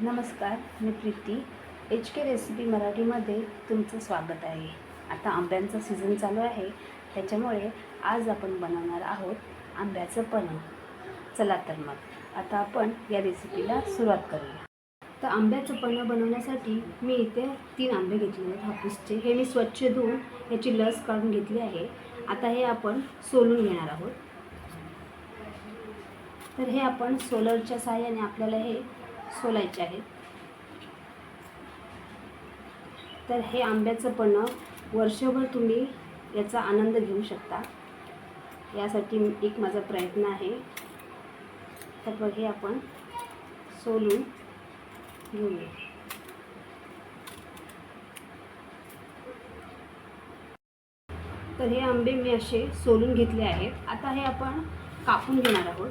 नमस्कार मी Preeti. H K recipe मराठीमध्ये तुमचं स्वागत आहे. आता आंब्यांचा सीझन चालू आहे. त्याच्यामुळे आज आपण बनवणार आहोत आंब्याचं पन्ह चला तर मग आता आपण या रेसिपीला सुरुवात करूया. तर आंब्याचं पन्ह बनवण्यासाठी मी इथे तीन आंबे घेतलेले आहेत हापूसचे. हे मी स्वच्छ धुवून याची लस काढून घेतली आहे. आता हे आपण सोलून घेणार आहोत. तर हे आपण सोलरच्या सहाय्याने आपल्याला हे सोलायचे आहेत. तर हे आंब्याचं पण वर्षभर तुम्ही याचा आनंद घेऊ शकता. यासाठी एक माझा प्रयत्न आहे. तर बघ हे आपण सोलून घेऊया. तर हे आंबे मी असे सोलून घेतले आहेत. आता हे आपण कापून घेणार आहोत.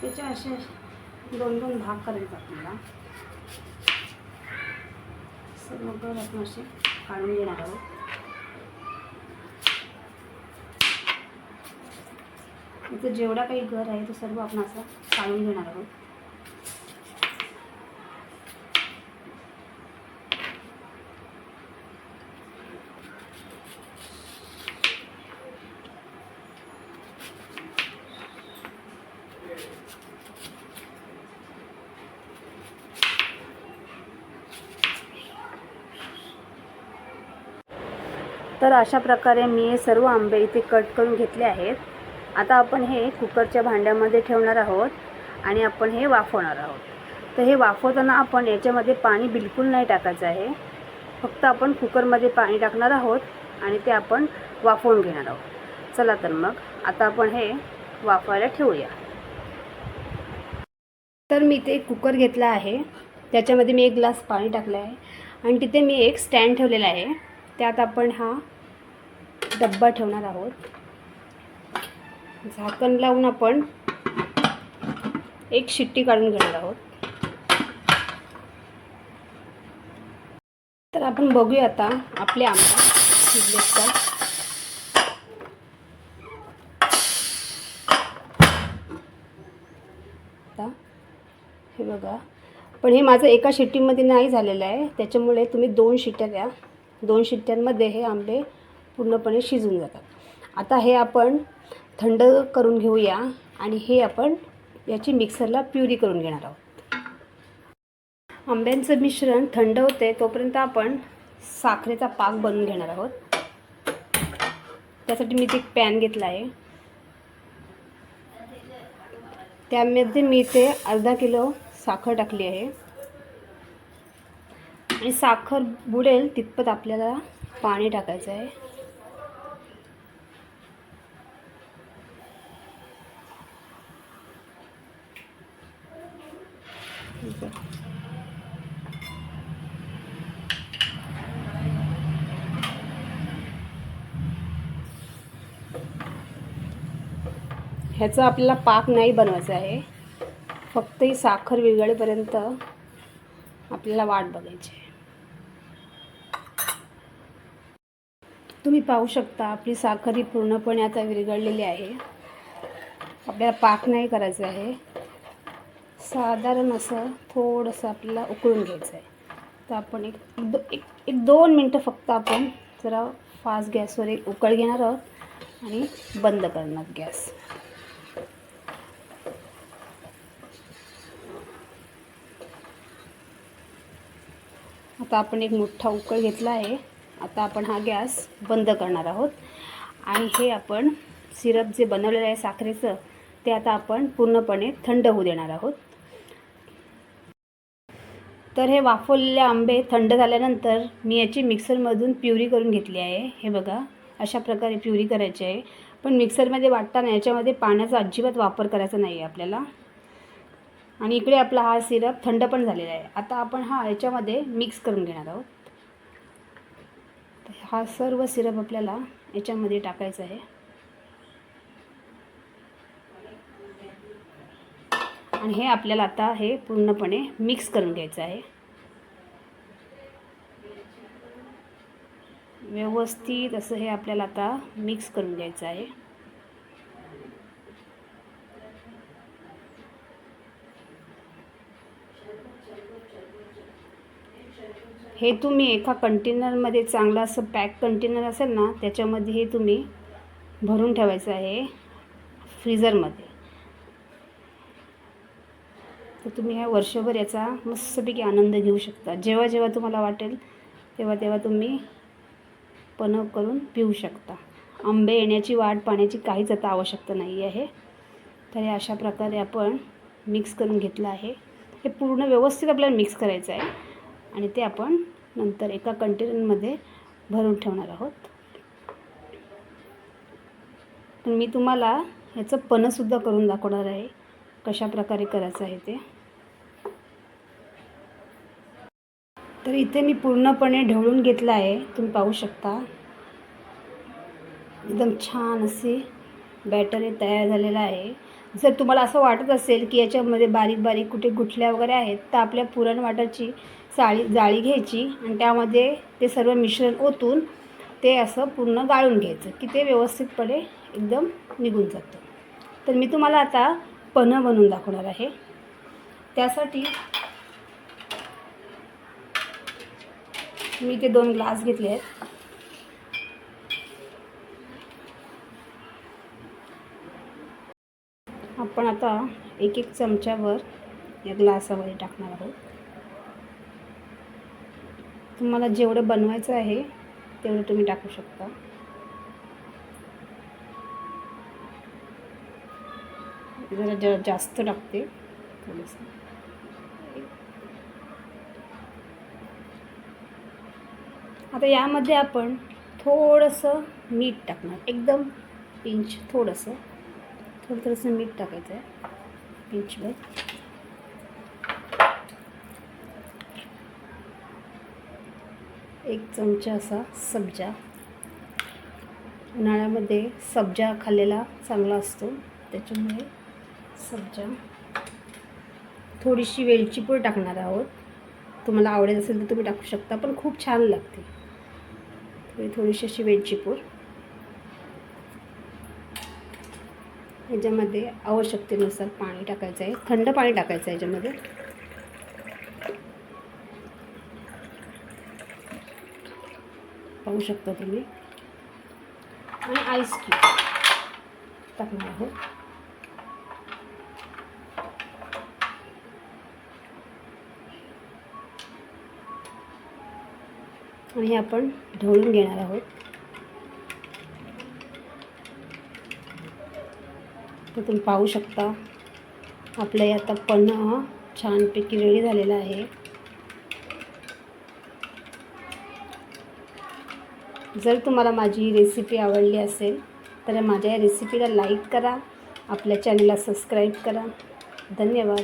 त्याचे असे दोन दोन भाग करायचे आपल्याला. सर्व गर आपण असे काढून घेणार आहोत. इथं जेवढा काही घर आहे तो सर्व आपण असं काढून घेणार आहोत. तर अशा प्रकारे मी हे सर्व आंबे इथे कट करून घेतले आहेत. आता आपण हे कुकरच्या भांड्यामध्ये ठेवणार आहोत आणि आपण हे वाफवणार आहोत. तर हे वाफवताना आपण याच्यामध्ये पाणी बिलकुल नाही टाकायचं आहे. फक्त आपण कुकरमध्ये पाणी टाकणार आहोत आणि ते आपण वाफवून घेणार आहोत. चला तर मग आता आपण हे वाफवायला ठेवूया. तर मी ते कुकर घेतला आहे. त्याच्यामध्ये मी एक ग्लास पाणी टाकलं आहे. आणि तिथे मी एक स्टँड ठेवलेला आहे. त्यात आपण हा डब्बा ठेवणार आहोत. झाकण लावून आपण एक शिट्टी काढून घेणार आहोत. तर आपण बघूया आता आपले आंबा शिजलेत का. हे बघा. पण हे माझं एका शिट्टीमध्ये नाही झालेलं आहे. त्याच्यामुळे तुम्ही दोन शिट्ट्या द्या. दोन शिट्ट्यांमध्ये हे आंबे पूर्णपणे शिजून जातात. आता हे आपण थंड करून घेऊया आणि हे आपण याची मिक्सरला प्युरी करून घेणार आहोत. आंब्यांचं मिश्रण थंड होते तोपर्यंत आपण साखरेचा पाक बनवून घेणार आहोत. त्यासाठी मी एक पॅन घेतला आहे. त्यामध्ये मी ते अर्धा किलो साखर टाकली आहे. आणि साखर बुडेल तितपत आपल्याला पाणी टाकायचं आहे. ह्याचा आपल्याला पाक नाही बनवायचा आहे. फक्त ही साखर विरघळेपर्यंत आपल्याला वाट बघायची तुम्ही पाहू शकता आपली साखर ही पूर्णपणे आता विरघळलेली आहे. आपल्याला पाक नाही करायचं आहे. साधारण असं थोडंसं आपल्याला उकळून घ्यायचं आहे. तर आपण एक दो एक एक दोन मिनटं फक्त आपण जरा फास्ट गॅसवर एक उकळ घेणार आहोत आणि बंद करणार गॅस. आता आपण एक मोठा उकळ घेतला आहे. आता आपण हा गॅस बंद करणार आहोत. आणि हे आपण सिरप जे बनवलेलं आहे साखरेचं ते आता आपण पूर्णपणे थंड होऊ देणार आहोत. तर हे वाफवलेले आंबे थंड झाल्यानंतर मी याची मिक्सरमधून प्युरी करून घेतली आहे. हे बघा अशा प्रकारे प्युरी करायची आहे. पण मिक्सरमध्ये वाटताना याच्यामध्ये पाण्याचा अजिबात वापर करायचा नाही आहे आपल्याला. आणि इकडे आपला हा सिरप थंड पण झालेला आहे. आता आपण हा याच्यामध्ये मिक्स करून घेणार आहोत. हा सर्व सिरप आपल्याला याच्यामध्ये टाकायचा आहे. आणि हे आपल्याला आता हे पूर्णपणे मिक्स करून घ्यायचं आहे. व्यवस्थित असं हे आपल्याला आता मिक्स करून घ्यायचं आहे. हे तुम्ही एका कंटेनरमध्ये चांगलं असं पॅक कंटेनर असेल ना त्याच्यामध्ये हे तुम्ही भरून ठेवायचं आहे फ्रीझरमध्ये. तर तुम्ही ह्या वर्षभर याचा मस्तपैकी आनंद घेऊ शकता. जेव्हा जेव्हा तुम्हाला वाटेल तेव्हा तेव्हा तुम्ही पनव करून पिऊ शकता. आंबे येण्याची वाट पाण्याची काहीच आता आवश्यकता नाही आहे तर हे अशा प्रकारे आपण मिक्स करून घेतलं आहे. हे पूर्ण व्यवस्थित आपल्याला मिक्स करायचं आहे. आणि ते आपण नंतर एका कंटेनरमध्ये भरून ठेवणार आहोत. मी तुम्हाला ह्याचं पणसुद्धा करून दाखवणार आहे कशा प्रकारे करायचं आहे ते. तर इथे मी पूर्णपणे ढवळून घेतलं आहे तुम्ही पाहू शकता. एकदम छान असे बॅटर हे तयार झालेलं आहे. जर तुम्हाला असं वाटत असेल की याच्यामध्ये बारीक बारीक कुठे गुठल्या वगैरे आहेत तर आपल्या पुरण वाटाची चाळी जाळी घ्यायची आणि त्यामध्ये ते सर्व मिश्रण ओतून ते असं पूर्ण गाळून घ्यायचं की ते व्यवस्थितपणे एकदम निघून जातं. तर मी तुम्हाला आता पन्हं बनवून दाखवणार आहे. त्यासाठी मी ते दोन ग्लास घेतले आहेत. आपण आता एक एक चमच्यावर या ग्लासामध्ये टाकणार आहोत. तुम्हाला जेवढं बनवायचं आहे तेवढं तुम्ही टाकू शकता. जरा ज जास्त टाकते थोडंसं. आता यामध्ये आपण थोडंसं मीठ टाकणार. एकदम पिंच थोडंसं. थोडं थोडंसं मीठ टाकायचं आहे पिंचभर एक चमचा असा सब्जा. उन्हाळ्यामध्ये सब्जा खाल्लेला चांगला असतो. त्याच्यामुळे सब्जा. थोडीशी वेलची पूड टाकणार आहोत. तुम्हाला आवडत असेल तर तुम्ही टाकू शकता पण खूप छान लागते. थोडी थोडीशी अशी वेलची पूड. ह्याच्यामध्ये आवश्यकतेनुसार पाणी टाकायचं आहे. थंड पाणी टाकायचं आहे याच्यामध्ये. पाहू शकता तुम्ही. आणि आईस क्यूब टाकणार आहोत आणि हे आपण ढवळून घेणार आहोत. तर तुम्ही पाहू शकता आपलं आता पन्ह छानपैकी रेडी झालेलं आहे. जर तुम्हाला माझी ही रेसिपी आवडली असेल तर माझ्या या रेसिपीला लाईक करा. आपल्या चॅनलला सबस्क्राईब करा. धन्यवाद.